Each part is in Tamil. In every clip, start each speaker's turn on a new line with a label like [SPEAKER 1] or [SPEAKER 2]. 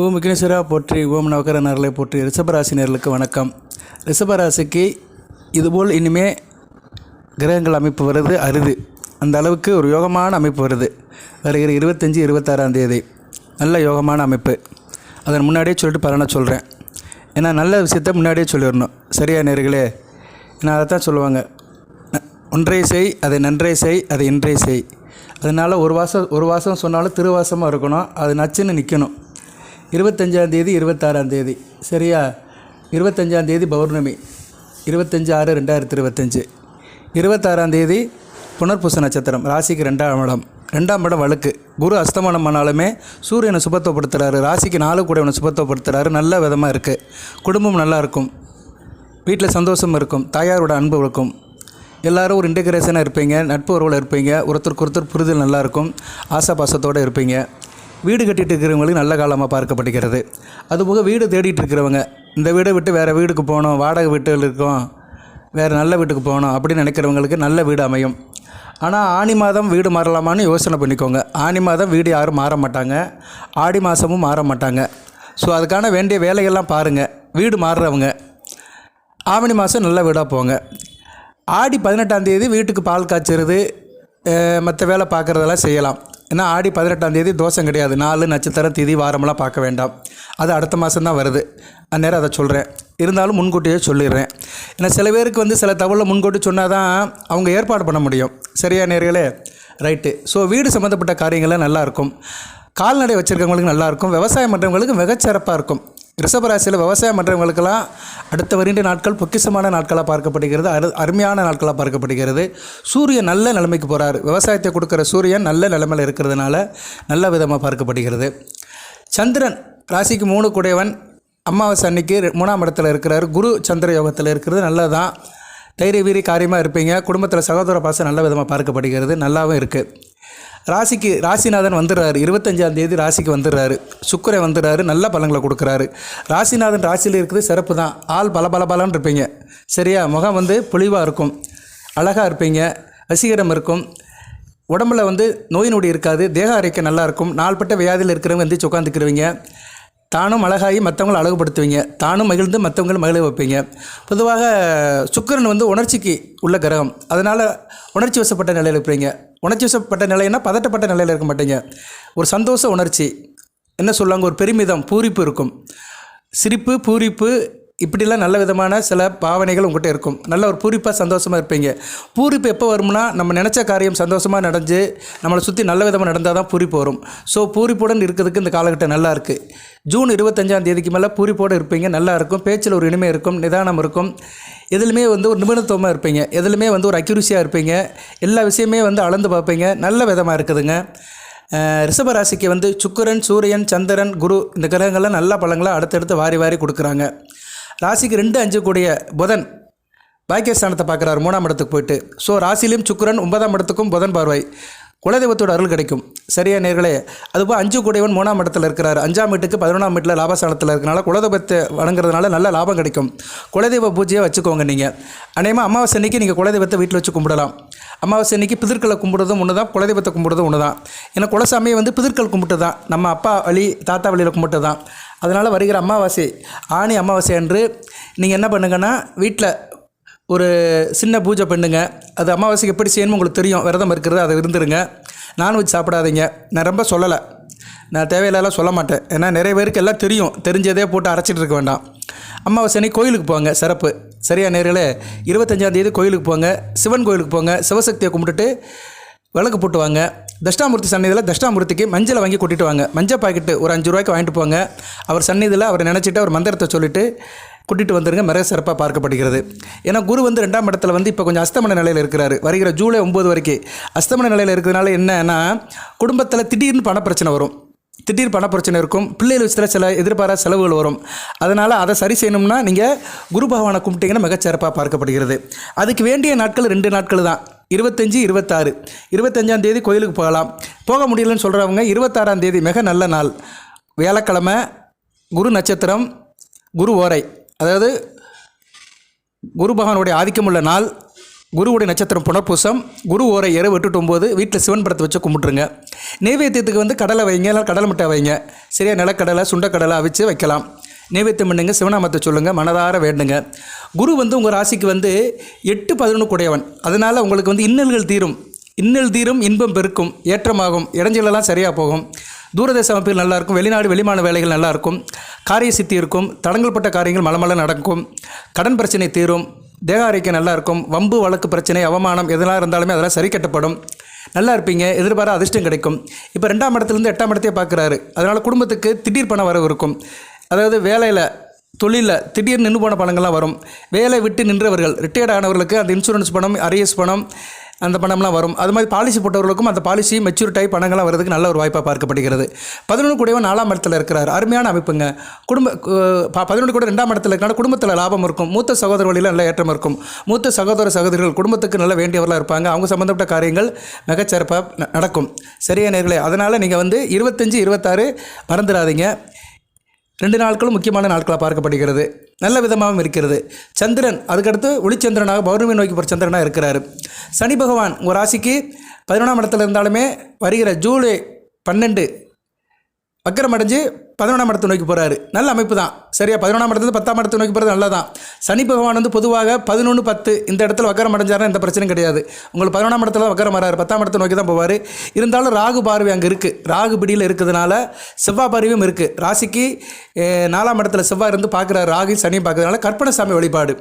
[SPEAKER 1] ஓம் விக்னேஸ்வரா போற்றி ஓம் நவகர நரலை போற்றி ரிஷபராசினியர்களுக்கு வணக்கம். ரிஷபராசிக்கு இதுபோல் இனிமே கிரகங்கள் அமைப்பு வருது அருது. அந்த அளவுக்கு ஒரு யோகமான அமைப்பு வருது. வருகிற இருபத்தஞ்சி இருபத்தாறாம் தேதி நல்ல யோகமான அமைப்பு. அதன் முன்னாடியே சொல்லிட்டு பலனை சொல்கிறேன் ஏன்னா நல்ல விஷயத்த முன்னாடியே சொல்லிடணும். சரியா நேர்களே? நான் அதை தான் சொல்லுவாங்க. ஒன்றை செய் அதை நன்றே செய் அதை இன்றே செய். அதனால் ஒரு வாசம் ஒரு வாசம் சொன்னாலும் திருவாசமாக இருக்கணும். அது நச்சுன்னு நிற்கணும் இருபத்தஞ்சாம் தேதி இருபத்தாறாம் தேதி. சரியா? இருபத்தஞ்சாம் தேதி பௌர்ணமி. இருபத்தஞ்சு ஆறு ரெண்டாயிரத்தி இருபத்தஞ்சி இருபத்தாறாம் தேதி புனர்பூச நட்சத்திரம் ராசிக்கு ரெண்டாம் இடம். ரெண்டாம் இடம் வழக்கு. குரு அஸ்தமனம் ஆனாலுமே சூரியனை சுபத்துவப்படுத்துகிறாரு ராசிக்கு நாலு கூட இவனை சுபத்துவப்படுத்துகிறாரு நல்ல விதமாக இருக்குது குடும்பம் நல்லா இருக்கும். வீட்டில் சந்தோஷம் இருக்கும். தாயாரோட அன்பு இருக்கும். எல்லாரும் ஒரு இன்டகிரேஷனாக இருப்பீங்க. நட்பு உறவில் இருப்பீங்க. ஒருத்தருக்கு ஒருத்தர் புரிதல் நல்லாயிருக்கும் ஆசாபாசத்தோடு ஆசா பாசத்தோடு இருப்பீங்க. வீடு கட்டிட்டு இருக்கிறவங்களுக்கு நல்ல காலமாக பார்க்கப்படுகிறது அதுபோக வீடு தேடிட்டு இருக்கிறவங்க இந்த வீடை விட்டு வேறு வீடுக்கு போகணும் வாடகை வீட்டில் இருக்கோம் வேறு நல்ல வீட்டுக்கு போகணும் அப்படின்னு நினைக்கிறவங்களுக்கு நல்ல வீடு அமையும். ஆனால் ஆனி மாதம் வீடு மாறலாமான்னு யோசனை பண்ணிக்கோங்க. ஆனி மாதம் வீடு யாரும் மாற மாட்டாங்க. ஆடி மாதமும் மாற மாட்டாங்க. ஸோ அதுக்கான வேண்டிய வேலைகள்லாம் பாருங்கள் வீடு மாறுறவங்க ஆவணி மாதம் நல்ல வீடாக போங்க. ஆடி பதினெட்டாம் தேதி வீட்டுக்கு பால் காய்ச்சிறது மற்ற வேலை பார்க்குறதெல்லாம் செய்யலாம். ஏன்னா ஆடி பதினெட்டாம் தேதி தோஷம் கிடையாது. நாலு நட்சத்திரம் திதி வாரமெல்லாம் பார்க்க வேண்டாம். அது அடுத்த மாதம் தான் வருது. அந்நேரம் அதை சொல்கிறேன் இருந்தாலும் முன்கூட்டியே சொல்லிடுறேன். ஏன்னா சில பேருக்கு வந்து சில தகவலை முன்கூட்டி சொன்னால் தான் அவங்க ஏற்பாடு பண்ண முடியும். சரியா நேர்களே? ரைட்டு. ஸோ வீடு சம்மந்தப்பட்ட காரியங்கள்லாம் நல்லாயிருக்கும் கால்நடை வச்சுருக்கவங்களுக்கு நல்லாயிருக்கும் விவசாயம் பண்ணுறவங்களுக்கு மிகச்சிறப்பாக இருக்கும். ரிஷபராசியில் விவசாயம் பண்ணுறவங்களுக்கெல்லாம் அடுத்த வருகின்ற நாட்கள் பொக்கிஷமான நாட்களாக பார்க்கப்படுகிறது. அரு அருமையான நாட்களாக பார்க்கப்படுகிறது. சூரியன் நல்ல நிலைமைக்கு போகிறார் விவசாயத்தை கொடுக்குற சூரியன் நல்ல நிலைமையில் இருக்கிறதுனால நல்ல விதமாக பார்க்கப்படுகிறது. சந்திரன் ராசிக்கு மூணு கூடையவன். அமாவாசை அன்னைக்கு மூணாம் இடத்துல இருக்கிறார். குரு சந்திர யோகத்தில் இருக்கிறது நல்லதான் தைரிய வீரி காரியமாக இருப்பீங்க. குடும்பத்தில் சகோதர பாசம் நல்ல விதமாக பார்க்கப்படுகிறது. நல்லாவும் இருக்குது ராசிக்கு ராசிநாதன் வந்துடுறாரு. இருபத்தஞ்சாம் தேதி ராசிக்கு வந்துடுறாரு. சுக்கிரன் வந்துடுறாரு. நல்ல பலங்களை கொடுக்குறாரு. ராசிநாதன் ராசியில் இருக்கிறது சிறப்பு தான். ஆள் பல பல பலன்னு இருப்பீங்க. சரியா? முகம் வந்து பொலிவாக இருக்கும். அழகாக இருப்பீங்க. வசீகரம் இருக்கும். உடம்புல வந்து நோய் நொடி இருக்காது. தேக அரைக்க நல்லாயிருக்கும் நாள்பட்ட வியாதியில் இருக்கிறவங்க வந்து உட்காந்துக்கிருவீங்க தானும் அழகாகி மற்றவங்களை அழகுபடுத்துவீங்க. தானும் மகிழ்ந்து மற்றவங்களை மகிழ வைப்பீங்க. பொதுவாக சுக்கிரன் வந்து உணர்ச்சிக்கு உள்ள கிரகம். அதனால் உணர்ச்சி வசப்பட்ட நிலையில் இருப்பீங்க. உணர்ச்சிவசப்பட்ட நிலைன்னா பதட்டப்பட்ட நிலையில் இருக்க மாட்டீங்க. ஒரு சந்தோஷ உணர்ச்சி. என்ன சொல்லுவாங்க? ஒரு பெருமிதம் பூரிப்பு இருக்கும். சிரிப்பு பூரிப்பு இப்படிலாம் நல்ல விதமான சில பாவனைகள் உங்கள்கிட்ட இருக்கும். நல்ல ஒரு பூரிப்பாக சந்தோஷமாக இருப்பீங்க. பூரிப்பு எப்போ வரும்னா நம்ம நினச்ச காரியம் சந்தோஷமாக நடந்து நம்மளை சுற்றி நல்ல விதமாக நடந்தால் தான் பூரிப்பு வரும். ஸோ பூரிப்புடன் இருக்கிறதுக்கு இந்த காலகட்டம் நல்லா இருக்குது ஜூன் இருபத்தஞ்சாம் தேதிக்கு மேலே பூரிப்போடு இருப்பீங்க. நல்லா இருக்கும். பேச்சில் ஒரு இனிமை இருக்கும். நிதானம் இருக்கும். எதுலையுமே வந்து ஒரு நிபுணத்துவமாக இருப்பீங்க. எதுலையுமே வந்து ஒரு அக்யூரிசியாக இருப்பீங்க. எல்லா விஷயமே வந்து அளந்து பார்ப்பீங்க. நல்ல விதமாக இருக்குதுங்க. ரிஷபராசிக்கு வந்து சுக்கரன் சூரியன் சந்திரன் குரு இந்த கிரகங்கள்லாம் நல்ல பழங்களாக அடுத்தடுத்து வாரி வாரி கொடுக்குறாங்க. ராசிக்கு ரெண்டு அஞ்சு கூடிய புதன் பாக்கியஸ்தானத்தை பார்க்குறாரு. மூணாம் இடத்துக்கு போயிட்டு. ஸோ ராசிலையும் சுக்கரன் ஒன்பதாம் இடத்துக்கும் புதன் பார்வை. குலதெய்வத்தோட அருள் கிடைக்கும். சரியா நேர்களே? அதுபோல் அஞ்சு கூடையவன் மூணாம் இடத்துல இருக்கிறார். அஞ்சாம் வீட்டுக்கு பதினொன்றாம் வீட்டில் லாபஸ்தானத்தில் இருக்கனால குலதெய்வத்தை வணங்குறதுனால நல்ல லாபம் கிடைக்கும். குலதெய்வ பூஜையை வச்சுக்கோங்க நீங்கள் அநேகமாக அமாவாசை அன்னைக்கு நீங்கள் குலதெய்வத்தை வீட்டில் வச்சு கும்பிடலாம். அமாவாசை அன்னைக்கு பிதிர்களை கும்பிடுறதும் ஒன்று தான் குலதெய்வத்தை கும்பிடுறதும் ஒன்று தான் ஏன்னா குலசாமியை வந்து பிதிர்கள் கும்பிட்டு தான் நம்ம அப்பா வழி தாத்தா வழியில் கும்பிட்டு தான் அதனால் வருகிற அமாவாசை ஆணி அமாவாசை அன்று நீங்கள் என்ன பண்ணுங்கன்னா வீட்டில் ஒரு சின்ன பூஜை பண்ணுங்க. அது அமாவாசைக்கு எப்படி செய்யணும்னு உங்களுக்கு தெரியும். விரதம் இருக்கிறது அதை இருந்துருங்க. நான்வெஜ் சாப்பிடாதீங்க. நான் ரொம்ப சொல்லலை. நான் தேவையில்லாம் சொல்ல மாட்டேன். ஏன்னா நிறைய பேருக்கு எல்லாம் தெரியும். தெரிஞ்சதே போட்டு அரைச்சிட்டு இருக்க வேண்டாம். அமாவாசை அன்னைக்கு கோயிலுக்கு போங்க சிறப்பு. சரியா நேர்களே? இருபத்தஞ்சாம் தேதி கோயிலுக்கு போங்க. சிவன் கோயிலுக்கு போங்க. சிவசக்தியை கும்பிட்டுட்டு விளக்கு போட்டு வாங்க. தஷ்டாமூர்த்தி சந்நிதியில் தஷ்டாமூர்த்திக்கு மஞ்சளை வாங்கி கொட்டிட்டு வாங்க. மஞ்சள் பாக்கெட்டு ஒரு அஞ்சு ரூபாய்க்கு வாங்கிட்டு போங்க. அவர் சந்நிதியில் அவர் நினச்சிட்டு அவர் மந்திரத்தை சொல்லிவிட்டு கூட்டிகிட்டு வந்துருங்க. மிக சிறப்பாக பார்க்கப்படுகிறது. ஏன்னா குரு வந்து ரெண்டாம் இடத்துல வந்து இப்போ கொஞ்சம் அஸ்தமன நிலையில் இருக்கிறாரு. வருகிற ஜூலை ஒம்பது வரைக்கும் அஸ்தமன நிலையில் இருக்கிறதுனால என்னன்னா குடும்பத்தில் திடீர்னு பணப்பிரச்சனை வரும். திடீர் பண பிரச்சனை இருக்கும். பிள்ளைகள் விஷயத்தில் சில எதிர்பாராத செலவுகள் வரும். அதனால் அதை சரி செய்யணும்னா நீங்கள் குரு பகவானை கும்பிட்டீங்கன்னா மிகச்சிறப்பாக பார்க்கப்படுகிறது. அதுக்கு வேண்டிய நாட்கள் ரெண்டு நாட்கள் தான். இருபத்தஞ்சி இருபத்தாறு. இருபத்தஞ்சாம் தேதி கோயிலுக்கு போகலாம். போக முடியலன்னு சொல்கிறவங்க இருபத்தாறாம் தேதி மிக நல்ல நாள். வியாழக்கிழமை குரு நட்சத்திரம் குரு ஓரை. அதாவது குரு பகவானுடைய ஆதிக்கம் உள்ள நாள் குருவுடைய நட்சத்திரம் புனர்பூசம் குரு ஓரை இரவு எட்டு போது வீட்டில் சிவன் படத்தை வச்சு கும்பிட்ருங்க நெய்வேத்தியத்துக்கு வந்து கடலை வைங்க இல்லை கடலை மிட்டாய் வைங்க. சரியா? நிலக்கடலை சுண்டக்கடலை அவிச்சு வைக்கலாம். நைவேத்தியம் பண்ணுங்க சிவநாமத்தை சொல்லுங்கள் மனதார வேண்டுங்க. குரு வந்து உங்கள் ராசிக்கு வந்து எட்டு பதினொன்று குடையவன் அதனால் உங்களுக்கு வந்து இன்னல்கள் தீரும். இன்னல் தீரும் இன்பம் பெருக்கும் ஏற்றமாகும். இடைஞ்சலெல்லாம் சரியாக போகும். தூரதேச அமைப்புகள் நல்லா இருக்கும் வெளிநாடு வெளிமான வேலைகள் நல்லா இருக்கும். காரிய சித்தி இருக்கும் தடங்கல்பட்ட காரியங்கள் மலமல நடக்கும் கடன் பிரச்சனை தீரும் தேக ஆரோக்கியம் நல்லா இருக்கும் வம்பு வழக்கு பிரச்சனை அவமானம் எதெல்லாம் இருந்தாலுமே அதெல்லாம் சரி கட்டப்படும். நல்லா இருப்பீங்க எதிர்பார அதிர்ஷ்டம் கிடைக்கும். இப்போ ரெண்டாம் இடத்துலேருந்து எட்டாம் இடத்தையே பார்க்குறாரு. அதனால் குடும்பத்துக்கு திடீர் பண வரவு இருக்கும். அதாவது வேலையில் தொழிலில் திடீர் நின்று போன பணங்கள்லாம் வரும். வேலை விட்டு நின்றவர்கள் ரிட்டையர்ட் ஆனவர்களுக்கு அந்த இன்சூரன்ஸ் பணம் அரியஸ் பணம் அந்த பணம்லாம் வரும். அது மாதிரி பாலிசி போட்டவர்களுக்கும் அந்த பாலிசி மெச்சூரிட்டி ஆகி பணங்கள்லாம் வரதுக்கு நல்ல ஒரு வாய்ப்பாக பார்க்கப்படுகிறது. பதினொன்று கூடவன் நாலாம் இடத்துல இருக்கிறார். அருமையான அமைப்புங்க. குடும்ப பதினொன்று கூட ரெண்டாம் இடத்துல இருக்கிறனால குடும்பத்தில் லாபம் இருக்கும். மூத்த சகோதர வழியில் நல்ல ஏற்றம் இருக்கும். மூத்த சகோதர சகோதரிகள் குடும்பத்துக்கு நல்ல வேண்டியவர்களாக இருப்பாங்க. அவங்க சம்மந்தப்பட்ட காரியங்கள் மிகச்சிறப்பாக நடக்கும். சரியா நேர்களே அதனால் நீங்கள் வந்து இருபத்தஞ்சி இருபத்தாறு மறந்துடாதீங்க. ரெண்டு நாட்களும் முக்கியமான நாட்களாக பார்க்கப்படுகிறது. நல்ல விதமாகவும் இருக்கிறது. சந்திரன் அதுக்கடுத்து ஒளிச்சந்திரனாக பௌர்ணமி நோக்கி போகிற சந்திரனாக இருக்கிறாரு. சனி பகவான் உங்கள் ராசிக்கு பதினொன்றாம் இடத்துல இருந்தாலுமே வருகிற ஜூலை பன்னெண்டு வக்கரம் அடைஞ்சு பதினொன்றாம் இடத்தை நோக்கி போகிறாரு நல்ல அமைப்பு தான் சரியா? பதினொன்றாம் இடத்துல பத்தாம் இடத்தை நோக்கி போகிறது நல்லதான் சனி பகவான் வந்து பொதுவாக பதினொன்று பத்து இந்த இடத்துல வக்கரம் அடைஞ்சாருன்னா எந்த பிரச்சனையும் கிடையாது. உங்களுக்கு பதினொன்றாம் இடத்துல வக்கரம் வராரு. பத்தாம் இடத்தை நோக்கி தான் போவார். இருந்தாலும் ராகு பார்வை அங்கே இருக்குது ராகு பிடியில் இருக்கிறதுனால செவ்வாய் பார்வையும் இருக்குது ராசிக்கு நாலாம் இடத்துல செவ்வாய் இருந்து பார்க்குறாரு. ராகு சனியும் பார்க்குறதுனால கற்பனசாமி வழிபாடு.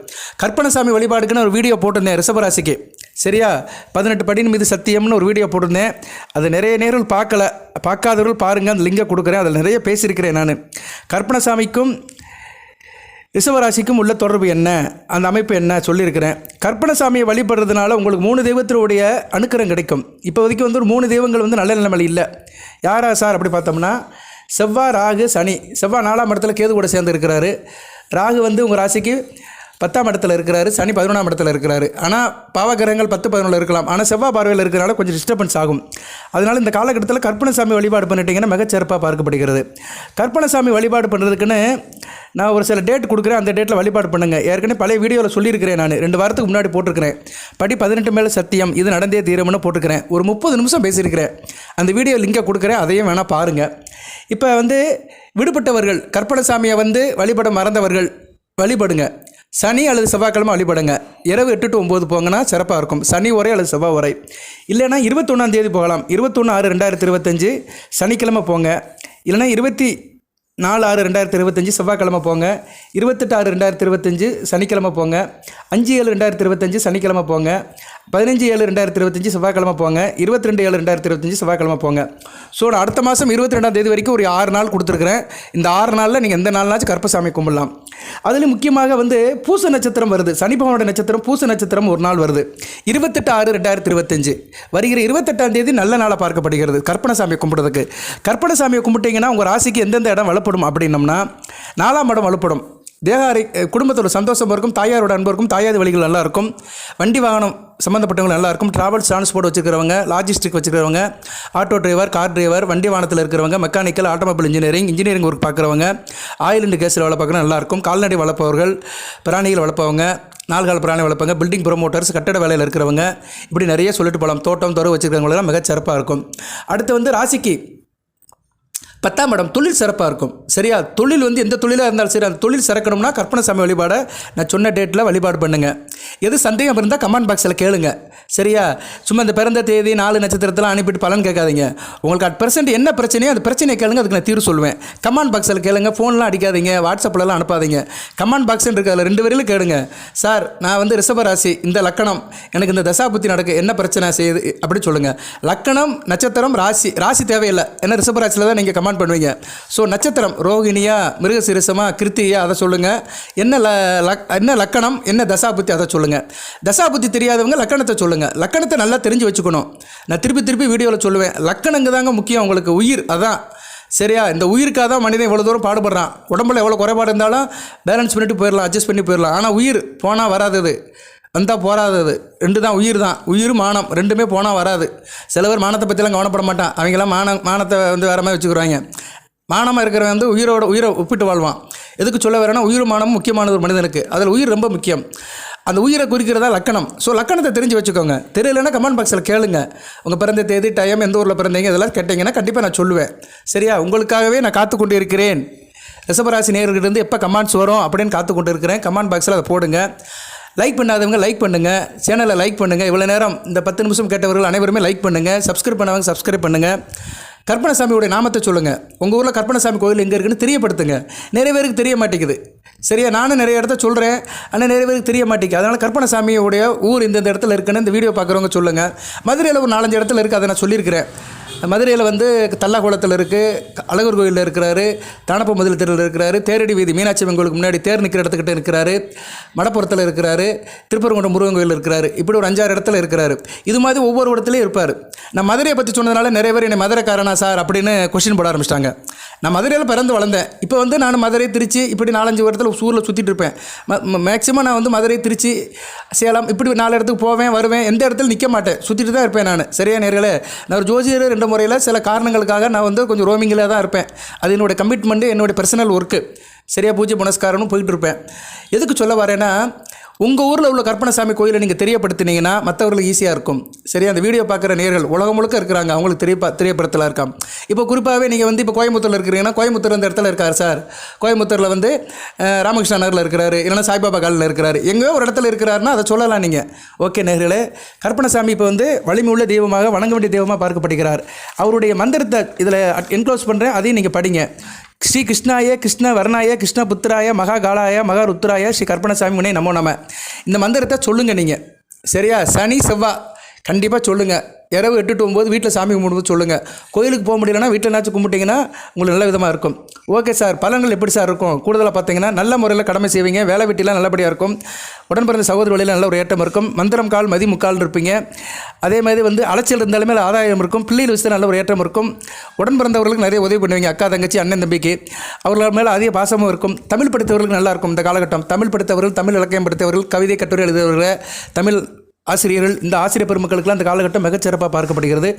[SPEAKER 1] கற்பனசாமி வழிபாடுக்குன்னு ஒரு வீடியோ போட்டிருந்தேன் ரிஷபராசிக்கு சரியா? பதினெட்டு படியின் மீது சத்தியம்னு ஒரு வீடியோ போட்டிருந்தேன். அது நிறைய நேரம் பார்க்கல. பார்க்காதவர்கள் பாருங்கள் அந்த லிங்கை கொடுக்குறேன். அதில் நிறைய பேசியிருக்கிறேன். நான். கற்பனசாமிக்கும் ரிஷபராசிக்கும் உள்ள தொடர்பு என்ன? அந்த அமைப்பு என்ன? சொல்லியிருக்கிறேன். கற்பனசாமியை வழிபடுறதுனால உங்களுக்கு மூணு தெய்வத்தினுடைய அனுக்கிரம் கிடைக்கும். இப்போதைக்கு வந்து ஒரு மூணு தெய்வங்கள் வந்து நல்ல நிலைமையில் இல்லை. யாரா சார்? அப்படி பார்த்தோம்னா செவ்வாய் ராகு சனி. செவ்வாய் நாலாம் இடத்துல கேது கூட சேர்ந்து இருக்கிறாரு. ராகு வந்து உங்கள் ராசிக்கு பத்தாம் இடத்துல இருக்கிறாரு சனி பதினொன்றாம் இடத்துல இருக்கிறாரு. ஆனால் பாவகிரகங்கள் பத்து பதினொன்று இருக்கலாம். ஆனால் செவ்வாய் பார்வையில் இருக்கிறனால கொஞ்சம் டிஸ்டர்பன்ஸ் ஆகும். அதனால் இந்த காலகட்டத்தில் கற்பனசாமி வழிபாடு பண்ணிட்டீங்கன்னா மிகச்சிறப்பாக பார்க்கப்படுகிறது. கற்பனசாமி வழிபாடு பண்ணுறதுக்குன்னு நான் ஒரு சில டேட் கொடுக்குறேன். அந்த டேட்டில் வழிபாடு பண்ணுங்கள் ஏற்கனவே பழைய வீடியோவில் சொல்லியிருக்கிறேன் நான். ரெண்டு வாரத்துக்கு முன்னாடி போட்டிருக்கிறேன். படி பதினெட்டு மேலே சத்தியம் இது நடந்தே தீரம்னு போட்டிருக்கிறேன். ஒரு முப்பது நிமிஷம் பேசியிருக்கிறேன். அந்த வீடியோ லிங்கை கொடுக்குறேன். அதையும் வேணால் பாருங்கள் இப்போ வந்து விடுபட்டவர்கள் கற்பனசாமியை வந்து வழிபட மறந்தவர்கள் வழிபடுங்க. சனி அல்லது செவ்வாய்க்கிழமை வழிபடுங்க. இரவு எட்டு டு ஒம்பது போங்கன்னா சிறப்பாக இருக்கும். சனி உரை அல்லது செவ்வாய் உரை இல்லைன்னா இருபத்தொன்னாம் தேதி போகலாம். இருபத்தொன்று ஆறு ரெண்டாயிரத்தி இருபத்தஞ்சு சனிக்கிழமை போங்க. இல்லைன்னா இருபத்தி நாலு ஆறு ரெண்டாயிரத்தி இருபத்தஞ்சி செவ்வாய்க்கிழமை போங்க. இருபத்தெட்டு ஆறு ரெண்டாயிரத்தி இருபத்தஞ்சு சனிக்கிழமை போங்க. அஞ்சு ஏழு ரெண்டாயிரத்தி இருபத்தஞ்சு சனிக்கிழமை போங்க. பதினஞ்சு ஏழு ரெண்டாயிரத்தி இருபத்தஞ்சி செவ்வாய்க்கிழமை போங்க. இருபத்தி ரெண்டு ஏழு ரெண்டாயிரத்தி இருபத்தஞ்சி செவ்வாய்க்கிழமை போங்க. ஸோ நான் அடுத்த மாதம் இருபத்தி ரெண்டாம் தேதி வரைக்கும் ஒரு ஆறு நாள் கொடுத்துருக்குறேன். இந்த ஆறு நாளில் நீங்கள் எந்த நாள்னாச்சும் கற்பசாமி கும்பிடலாம். அதில் முக்கியமாக வந்து பூச நட்சத்திரம் வருது. சனி பகவானோட நட்சத்திரம் பூச நட்சத்திரம் ஒரு நாள் வருது. இருபத்தெட்டு ஆறு ரெண்டாயிரத்தி இருபத்தஞ்சு. வருகிற இருபத்தெட்டாம் தேதி நல்ல நாளாக பார்க்கப்படுகிறது. கற்பனசாமியை கும்பிடுறதுக்கு. கற்பனசாமியை கும்பிட்டீங்கன்னா உங்கள் ராசிக்கு எந்தெந்த இடம் வளப்படும் அப்படின்னம்னா நாலாம் இடம் வலுப்படும். தேகாரி குடும்பத்தோட சந்தோஷம் இருக்கும் தாயாரோட அன்பு இருக்கும் தாயாதி வழிகள் நல்லா இருக்கும் வண்டி வாகனம் சம்மந்தப்பட்டவங்க நல்லா இருக்கும் ட்ராவல்ஸ் டிரான்ஸ்போர்ட் வச்சுருக்கிறவங்க லாஜிஸ்டிக் வச்சுருக்கிறவங்க ஆட்டோ டிரைவர் கார் டிரைவர் வண்டி வாகனத்தில் இருக்கிறவங்க mechanical automobile engineering engineering work பார்க்குறவங்க ஆயில் அண்ட் கேஸில் வேலை நல்லாயிருக்கும் கால்நடை வளர்ப்பவர்கள் பிராணிகள் வளர்ப்பவங்க நால்கால் பிராணி வளர்ப்பாங்க பில்டிங் ப்ரொமோட்டர்ஸ் கட்டட வேலையில் இருக்கிறவங்க இப்படி நிறைய சொல்லிட்டு போகலாம். தோட்டம் துறவு வச்சுருக்கிறவங்களெல்லாம் மிகச்சிறப்பாக இருக்கும். அடுத்து வந்து ராசிக்கு பத்தாம் இடம் தொழில் சிறப்பாக இருக்கும். சரியா? தொழில் வந்து எந்த தொழிலாக இருந்தாலும் சரி அந்த தொழில் சிறக்கணும்னா கற்பனை சாமி வழிபாடை நான் சொன்ன டேட்டில் வழிபாடு பண்ணுங்க. எது சந்தேகம் இருந்தால் கமெண்ட் பாக்ஸில் கேளுங்க. சரியா? சும்மா இந்த பிறந்த தேதி நாலு நட்சத்திரத்தில் அனுப்பிட்டு பலன் கேட்காதீங்க. உங்களுக்கு அட் பர்சன்ட் என்ன பிரச்சனையோ அந்த பிரச்சனையை கேளுங்க அதுக்கு நான் தீர்வு சொல்லுவேன் கமெண்ட் பாக்ஸில் கேளுங்க ஃபோன்லாம் அடிக்காதீங்க வாட்ஸ்அப்லலாம் அனுப்பாதீங்க. கமெண்ட் பாக்ஸ் இருக்கு அதில் ரெண்டு வரையிலும் கேளுங்க. சார் நான் வந்து ரிஷபராசி இந்த லக்கணம் எனக்கு இந்த தசாபுத்தி நடக்கு என்ன பிரச்சனை செய்யுது அப்படி சொல்லுங்கள் லக்கணம் நட்சத்திரம் ராசி ராசி தேவையில்லை. ஏன்னா ரிஷபராசியில் தான் நீங்கள் கமெண்ட் பண்ணுவீங்க. ஸோ நட்சத்திரம் ரோகிணியா மிருகசிரசமா கிருத்தியா அதை சொல்லுங்கள் என்ன ல லக்- என்ன லக்கணம் என்ன தசாபுத்தி அதை சொல்லுங்கள் தசாபுத்தி தெரியாதவங்க லக்கணத்தை சொல்லுங்கள் லக்கணத்தை நல்லா தெரிஞ்சு வச்சுக்கணும். நான் திருப்பி திருப்பி வீடியோவில் சொல்லுவேன். லக்கணங்க தாங்க முக்கியம் உங்களுக்கு. உயிர் அதான். சரியா? இந்த உயிருக்காக தான் மனிதன் இவ்வளோ தூரம் பாடுபடுறான். உடம்புல எவ்வளோ குறைபாடு இருந்தாலும் பேலன்ஸ் பண்ணிட்டு போயிடலாம் அட்ஜஸ்ட் பண்ணி போயிடலாம். ஆனால் உயிர் போனால் வராதது. வந்தால் போராதது ரெண்டு தான் உயிர் தான். உயிர் மானம். ரெண்டுமே போனால் வராது. சில பேர் மானத்தை பற்றிலாம் கவனப்பட மாட்டான். அவங்களாம் மான மானத்தை வந்து வேற மாதிரி வச்சுக்கிறாங்க. மானமாக இருக்கிறவன் வந்து உயிரோட உயிரை ஒப்பிட்டு வாழ்வான். எதுக்கு சொல்ல வரேன்னா உயிர் மானம் முக்கியமானது ஒரு மனிதனுக்கு. அதில் உயிர் ரொம்ப முக்கியம். அந்த உயிரை குறிக்கிறதா லக்கணம். ஸோ லக்கணத்தை தெரிஞ்சு வச்சுக்கோங்க. தெரியலன்னா கமெண்ட் பாக்ஸில் கேளுங்க. உங்கள் பிறந்த தேதி டைம் எந்த ஊரில் பிறந்தீங்க இதெல்லாம் கேட்டிங்கன்னா கண்டிப்பாக நான் சொல்லுவேன். சரியா? உங்களுக்காகவே நான் காத்து கொண்டு இருக்கிறேன் ரிஷபராசி நேர்கிட்டேருந்து எப்போ கமெண்ட்ஸ் வரும் அப்படின்னு காத்து கொண்டு இருக்கிறேன் கமெண்ட் பாக்ஸில் அதை போடுங்க. லைக் பண்ணாதவங்க லைக் பண்ணுங்கள் சேனலை லைக் பண்ணுங்கள் இவ்வளோ நேரம் இந்த பத்து நிமிஷம் கேட்டவர்கள் அனைவருமே லைக் பண்ணுங்கள் சப்ஸ்கிரைப் பண்ணவங்க சப்ஸ்கிரைப் பண்ணுங்கள் கற்பனசாமியோடைய நாமத்தை சொல்லுங்கள் உங்கள் ஊரில் கற்பனசாமி கோயில் எங்கே இருக்குன்னு தெரியப்படுத்துங்க. நிறைய பேருக்கு தெரிய மாட்டேங்குது. சரியா? நானும் நிறைய இடத்த சொல்கிறேன் ஆனால் நிறைய பேருக்கு தெரிய மாட்டேங்குது. அதனால் கற்பனசாமியோடைய ஊர் இந்தந்த இடத்துல இருக்குன்னு இந்த வீடியோ பார்க்குறவங்க சொல்லுங்கள் மதுரையில் ஒரு நாலஞ்சு இடத்துல இருக்குது அதை நான் சொல்லியிருக்கிறேன். மதுரையில் வந்து தல்லாகுளத்தில் இருக்குது அழகர் கோயிலில் இருக்கிறாரு தானப்ப முதல் தெருவில் இருக்கிறாரு தேரடி வீதி மீனாட்சி அம்மன் கோயிலுக்கு முன்னாடி தேர் நிற்கிற இடத்துக்கிட்ட இருக்கிறாரு மடப்புறத்தில் இருக்கிறாரு திருப்பரங்குன்றம் முருகன் கோயில் இருக்கிறாரு இப்படி ஒரு அஞ்சாறு இடத்துல இருக்கிறாரு. இது மாதிரி ஒவ்வொரு இடத்துலையும் இருப்பார். நான் மதுரையை பற்றி சொன்னதுனால நிறைய பேர் என்னை மதுரைக்காரனா சார் அப்படின்னு கொஷின் போட ஆரம்பிச்சிட்டாங்க. நான் மதுரையில் பிறந்து வளர்ந்தேன். இப்போ வந்து நான் மதுரை திருச்சி இப்படி நாலஞ்சு இடத்துல ஊரில் சுற்றிட்டு இருப்பேன். மேக்ஸிமம் நான் வந்து மதுரை திருச்சி சேலம் இப்படி நாலு இடத்துக்கு போவேன் வருவேன் எந்த இடத்துல நிற்க மாட்டேன். சுற்றிட்டு தான் இருப்பேன் நான். சரியா நேர்களே? நான் ஒரு ஜோசியர் ரெண்டு முறையில் சில காரணங்களுக்காக நான் வந்து கொஞ்சம் ரோமிங்கில் தான் இருப்பேன். அது என்னோடய கமிட்மெண்ட்டு என்னோடய பர்சனல் ஒர்க்கு சரியாக பூஜை புனஸ்காரனும் போயிட்டு இருப்பேன். எதுக்கு சொல்ல வரேன்னா உங்கள் ஊரில் உள்ள கற்பனசாமி கோயிலை நீங்கள் தெரியப்படுத்தினீங்கன்னா மற்றவர்களுக்கு ஈஸியாக இருக்கும். சரியா? அந்த வீடியோ பார்க்குற நேர்கள் உலகம் முழுக்க இருக்கிறாங்க. அவங்களுக்கு தெரிய தெரியப்படுத்தலாம் இருக்காம். இப்போ குறிப்பாகவே நீங்கள் வந்து இப்போ கோயம்புத்தூரில் இருக்கிறீங்கன்னா கோயம்புத்தூர் அந்த இடத்துல இருக்கார் சார். கோயம்புத்தூரில் வந்து ராமகிருஷ்ண ராமகிருஷ்ணா நகரில் இருக்கிறாரு. இல்லைன்னா சாய்பாபா காலில் இருக்கிறாரு. எங்கேயோ ஒரு இடத்துல இருக்கிறாருன்னா அதை சொல்லலாம் நீங்கள் ஓகே நேர்களே. கற்பனசாமி இப்போ வந்து வலிமை உள்ள தெய்வமாக வணங்க வேண்டிய தெய்வமாக பார்க்கப்படுகிறார். அவருடைய மந்திரத்தை இதில் என்க்ளோஸ் பண்ணுறேன் அதையும் நீங்கள் படிங்க. ஸ்ரீ கிருஷ்ணாய கிருஷ்ண வர்ணாய கிருஷ்ண புத்திராய மகா காலாய மகா ருத்ராய ஸ்ரீ கற்பனசாமி முனை நமோ நம. இந்த மந்திரத்தை சொல்லுங்கள் நீங்கள் சரியா? சனி செவ்வாய் கண்டிப்பாக சொல்லுங்கள் இரவு எட்டு டு ஒம்பது வீட்டில் சாமி கும்பிடும்போது சொல்லுங்கள் கோயிலுக்கு போக முடியலன்னா வீட்டில் என்னாச்சும் கும்பிட்டிங்கன்னா உங்களுக்கு நல்ல விதமாக இருக்கும். ஓகே சார் பலன்கள் எப்படி சார் இருக்கும்? கூடுதலாக பார்த்தீங்கன்னா நல்ல முறையில் கடமை செய்வீங்க. வேலை வெட்டிலாம் நல்லபடியாக இருக்கும். உடன் பிறந்த சகோதர வழியில் நல்ல ஒரு ஏற்றம் இருக்கும். மந்திரம் கால் மதி முக்கால் இருப்பீங்க. அதே மாதிரி வந்து அலைச்சல் இருந்தாலுமே ஆதாயம் இருக்கும். பிள்ளைகள் விஷயத்தில் நல்ல ஒரு ஏற்றம் இருக்கும். உடன் பிறந்தவர்களுக்கு நிறைய உதவி பண்ணுவீங்க. அக்கா தங்கச்சி அண்ணன் தம்பிக்கு. அவர்கள் மேலே அதிக பாசமும் இருக்கும். தமிழ் படித்தவர்களுக்கு நல்லா இருக்கும் இந்த காலகட்டம். தமிழ் படித்தவர்கள் தமிழ் இலக்கியம் படித்தவர்கள் கவிதை கட்டுரை எழுதியவர்கள் தமிழ் ஆசிரியர்கள் இந்த ஆசிரியர் பெருமக்களுக்கெல்லாம் இந்த காலகட்டம் மிகச்சிறப்பாக பார்க்கப்படுகிறது.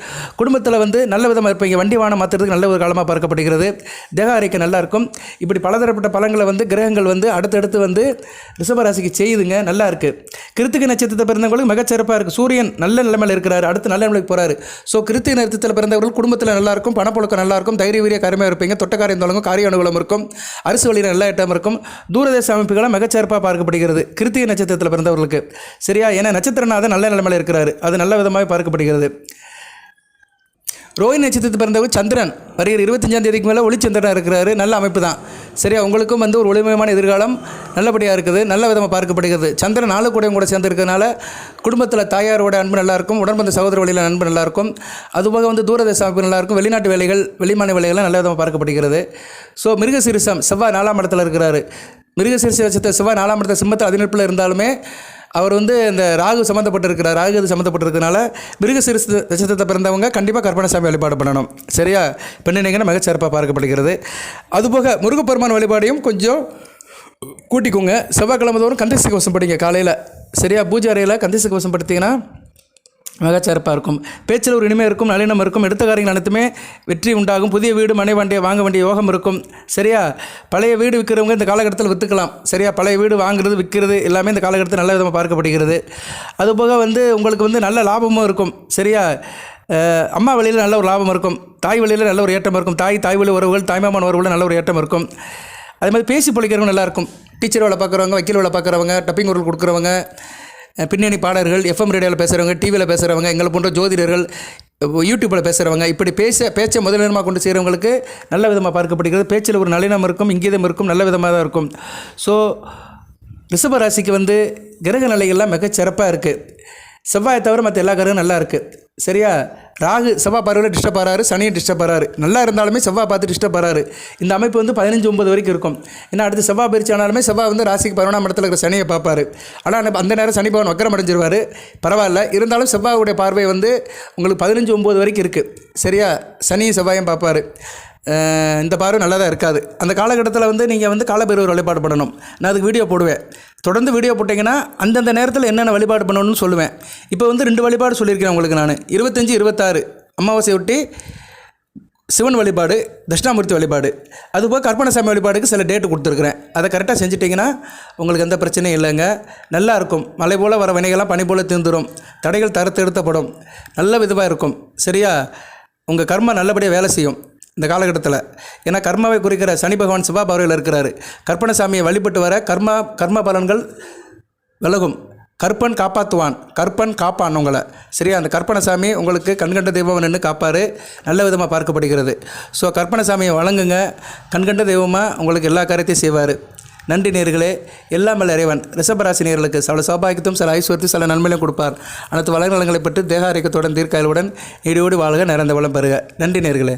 [SPEAKER 1] குடும்பத்தில் வந்து நல்ல விதமாக இருப்பீங்க வண்டி வாகனம் மாற்றுறதுக்கு நல்ல ஒரு காலமாக பார்க்கப்படுகிறது. தேக அறிக்கை நல்லா இருக்கும். இப்படி பலதரப்பட்ட பலங்களை வந்து கிரகங்கள் வந்து அடுத்தடுத்து வந்து ரிஷபராசிக்கு செய்யுதுங்க நல்லா இருக்குது கிருத்திகை நட்சத்திரத்தை பிறந்தவங்களுக்கு மிகச்சிறப்பாக இருக்குது சூரியன் நல்ல நிலைமையில் இருக்கிறார். அடுத்து நல்ல நிலைமைக்கு போகிறாரு ஸோ கிருத்திகை நட்சத்திரத்தில் பிறந்தவர்கள் குடும்பத்தில் நல்லா இருக்கும். பணப்புழக்கம் நல்லா இருக்கும். தைரிய வீரிய கருமையாக இருப்பீங்க. தொட்டக்காரியம் தொடங்கும். காரிய அனுகூலம் இருக்கும். அரசு வழியில் நல்ல இடம் இருக்கும். தூரதேச அமைப்புகளாக மிகச்சிறப்பாக பார்க்கப்படுகிறது. கிருத்திகை நட்சத்திரத்தில் பிறந்தவர்களுக்கு. சரியா? ஏன்னா நட்சத்திரநாதன் நல்ல நிலைமையில் இருக்கிறாரு. அது நல்ல விதமாக பார்க்கப்படுகிறது. ரோஹிணி நட்சத்திரத்தில் பிறந்தவர் சந்திரன். வருகிற இருபத்தஞ்சாம் தேதிக்கு மேலே ஒளிச்சந்திரனாக இருக்கிறாரு. நல்ல அமைப்பு தான். சரியா உங்களுக்கும் வந்து ஒரு ஒளிமயமான எதிர்காலம் நல்லபடியாக இருக்குது. நல்ல விதமாக பார்க்கப்படுகிறது. சந்திரன் நாலு கூடையும் கூட சேர்ந்துருக்கிறதுனால குடும்பத்தில் தாயாரோட அன்பு நல்லாயிருக்கும். உடன்பந்த சகோதர வழியில் அன்பு நல்லாயிருக்கும். அதுபோக வந்து தூரதேச அமைப்பு நல்லாயிருக்கும். வெளிநாட்டு வேலைகள் வெளிமான வேலைகள்லாம் நல்ல விதமாக பார்க்கப்படுகிறது. ஸோ மிருகசீரிசம் செவ்வாய் நாலாம் இடத்துல இருக்கிறாரு. மிருகசீரிச செவ்வாய் நாலாம் இடத்துல சிம்மத்தில் அதிநெருப்பில் இருந்தாலுமே அவர் வந்து இந்த ராகு சம்மந்தப்பட்டிருக்கிறார் ராகு இது சம்மந்தப்பட்டிருக்கிறதுனால மிருகசீரிச நட்சத்திரத்தை பிறந்தவங்க கண்டிப்பாக கற்பனசாமி வழிபாடு பண்ணணும். சரியா? பெண்ணினைங்கன்னா மிகச்சிறப்பாக பார்க்கப்படுகிறது. அதுபோக முருகப்பெருமான் வழிபாடையும் கொஞ்சம் கூட்டிக்கோங்க. செவ்வாய்க்கிழமை தோறும் கந்தசி கவசம் படிங்க காலையில். சரியா? பூஜை அறையில் கந்தசி கவசம் படுத்திங்கன்னா மிகச்சிறப்பாக இருக்கும். பேச்சில் ஒரு இனிமை இருக்கும் நல்லினம் இருக்கும் எடுத்த காரியங்கள் அனைத்துமே வெற்றி உண்டாகும். புதிய வீடு மனை வண்டியை வாங்க வேண்டிய யோகம் இருக்கும். சரியா? பழைய வீடு விற்கிறவங்க இந்த காலகட்டத்தில் விற்றுக்கலாம் சரியா? பழைய வீடு வாங்குறது விற்கிறது எல்லாமே இந்த காலகட்டத்தில் நல்ல விதமாக பார்க்கப்படுகிறது. அதுபோக வந்து உங்களுக்கு வந்து நல்ல லாபமும் இருக்கும். சரியா? அம்மா வழியில் நல்ல ஒரு லாபம் இருக்கும். தாய் வழியில் நல்ல ஒரு ஏற்றம் இருக்கும். தாய் தாய் வழி உறவுகள் தாய்மாமன் உறவுகள் நல்ல ஒரு ஏற்றம் இருக்கும். அதே மாதிரி பேசி பழிக்கிறவங்க நல்லாயிருக்கும் டீச்சர் வேலை பார்க்குறவங்க வக்கீல் வேலை பார்க்குறவங்க டப்பிங் உருள் கொடுக்குறவங்க பின்னணி பாடகர்கள் எஃப்எம் ரேடியோவில் பேசுகிறவங்க டிவியில் பேசுகிறவங்க எங்களை போன்ற ஜோதிடர்கள் யூடியூப்பில் பேசுகிறவங்க இப்படி பேச பேச்சை முதலிடமாக கொண்டு செய்கிறவங்களுக்கு நல்ல விதமாக பார்க்கப்படுகிறது. பேச்சில் ஒரு நளினம் இருக்கும் இங்கீதம் இருக்கும் நல்ல விதமாக தான் இருக்கும். ஸோ ரிஷப ராசிக்கு வந்து கிரக நிலைகள்லாம் மிகச்சிறப்பாக இருக்குது செவ்வாயை தவிர மற்ற எல்லா கிரகம் நல்லா இருக்குது சரியா? ராகு செவ்வாய் பார்வையில் டிஸ்டர்ப் ஆகிறாரு சனியை டிஸ்டர்ப் ஆகிறாரு நல்லா இருந்தாலுமே செவ்வாய் பார்த்து டிஸ்டர்ப் ஆகிறாரு இந்த அமைப்பு வந்து பதினஞ்சு ஒம்பது வரைக்கும் இருக்கும். ஏன்னா அடுத்து செவ்வாய் பயிற்சி ஆனாலுமே செவ்வாய் வந்து ராசிக்கு பதினொன்றாம் இடத்துல இருக்கிற சனியை பார்ப்பார். ஆனால் அந்த நேரம் சனி பவன் வக்கரம் அடைஞ்சிருவார் பரவாயில்ல. இருந்தாலும் செவ்வாயுடைய பார்வை வந்து உங்களுக்கு பதினஞ்சு ஒம்பது வரைக்கும் இருக்குது சரியா? சனியும் செவ்வாயும் பார்ப்பாரு. இந்த பார்வை நல்லா தான் இருக்காது. அந்த காலகட்டத்தில் வந்து நீங்கள் வந்து காலபைரவர் வழிபாடு பண்ணணும். நான் அதுக்கு வீடியோ போடுவேன். தொடர்ந்து வீடியோ போட்டிங்கன்னா அந்தந்த நேரத்தில் என்னென்ன வழிபாடு பண்ணணும்னு சொல்லுவேன். இப்போ வந்து ரெண்டு வழிபாடு சொல்லியிருக்கேன் உங்களுக்கு நான். இருபத்தஞ்சி இருபத்தாறு அமாவாசை ஒட்டி சிவன் வழிபாடு தட்சிணாமூர்த்தி வழிபாடு. அதுபோல் கற்பனசாமி வழிபாடுக்கு சில டேட்டு கொடுத்துருக்குறேன். அதை கரெக்டாக செஞ்சிட்டிங்கன்னா உங்களுக்கு எந்த பிரச்சனையும் இல்லைங்க. நல்லா இருக்கும். மலை போல் வர வினைகள்லாம் பனி போல் தீர்ந்துடும் தடைகள் தடுத்தெடுத்தப்படும் நல்ல விதமாக இருக்கும். சரியா? உங்கள் கர்மா நல்லபடியாக வேலை செய்யும். இந்த காலகட்டத்தில். ஏன்னா கர்மாவை குறிக்கிற சனி பகவான் சிவா பறவையில் இருக்கிறாரு. கற்பனசாமியை வழிபட்டு வர கர்மா கர்ம பலன்கள் விலகும். கற்பன் காப்பாற்றுவான் கற்பன் காப்பான் உங்களை. சரியா? அந்த கற்பனசாமி உங்களுக்கு கண்கண்ட தெய்வம் நின்று காப்பார். நல்ல விதமாக பார்க்கப்படுகிறது. ஸோ கற்பனசாமியை வழங்குங்க. கண்கண்ட தெய்வமாக உங்களுக்கு எல்லா காரியத்தையும் செய்வார். நன்றி நேர்களே. எல்லாம் வல்ல இறைவன். ரிஷபராசி நேர்களுக்கு சில சௌபாகியத்தும் சில ஐஸ்வர்யத்தையும் சில நன்மையிலும் கொடுப்பார். அனைத்து வளநலங்களை பெற்று தேக ஆரோக்கியத்துடன் தீர்க்காயலுடன் இடியோடு வாழ்க நிறைந்த வளம் பெறுக. நன்றி நேர்களே.